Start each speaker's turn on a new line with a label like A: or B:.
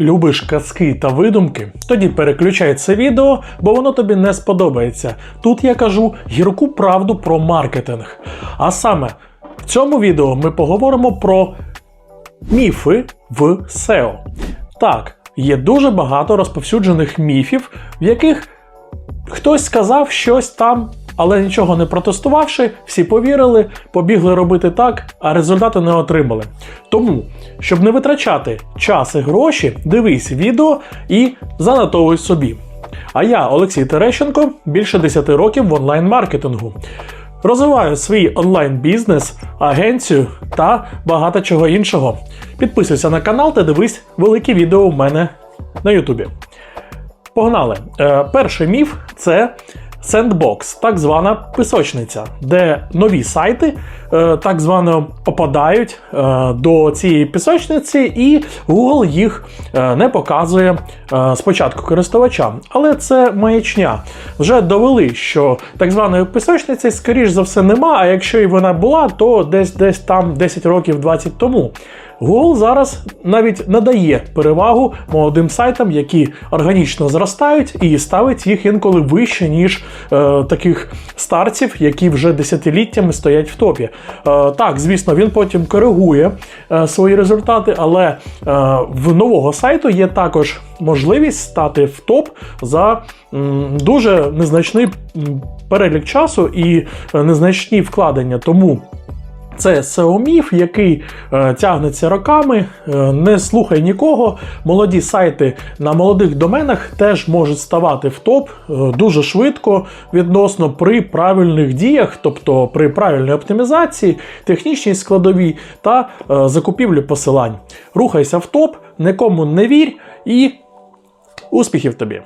A: Любиш казки та видумки? Тоді переключай це відео, бо воно тобі не сподобається. Тут я кажу гірку правду про маркетинг. А саме в цьому відео ми поговоримо про міфи в SEO. Так, є дуже багато розповсюджених міфів, в яких хтось сказав щось там, але нічого не протестувавши, всі повірили, побігли робити так, а результати не отримали. Тому, щоб не витрачати час і гроші, дивись відео і занотовуй собі. А я, Олексій Терещенко, більше 10 років в онлайн-маркетингу. Розвиваю свій онлайн-бізнес, агенцію та багато чого іншого. Підписуйся на канал та дивись великі відео у мене на Ютубі. Погнали. Е, перший міф це Sandbox, так звана пісочниця, де нові сайти е, так звано попадають е, до цієї пісочниці, і Google їх е, не показує е, спочатку користувачам. Але це маячня. Вже довели, що так званої пісочниці, скоріш за все, нема. А якщо і вона була, то десь десь там 10 років 20 тому. Google зараз навіть надає перевагу молодим сайтам, які органічно зростають, і ставить їх інколи вище, ніж е, таких старців, які вже десятиліттями стоять в топі. Е, так, звісно, він потім коригує е, свої результати, але е, в нового сайту є також можливість стати в топ за м, дуже незначний перелік часу і е, незначні вкладення. Тому. Це SEO-міф, який е, тягнеться роками, е, не слухай нікого. Молоді сайти на молодих доменах теж можуть ставати в топ е, дуже швидко відносно при правильних діях, тобто при правильній оптимізації, технічній складовій та е, закупівлі посилань. Рухайся в топ, нікому не вірь і успіхів тобі!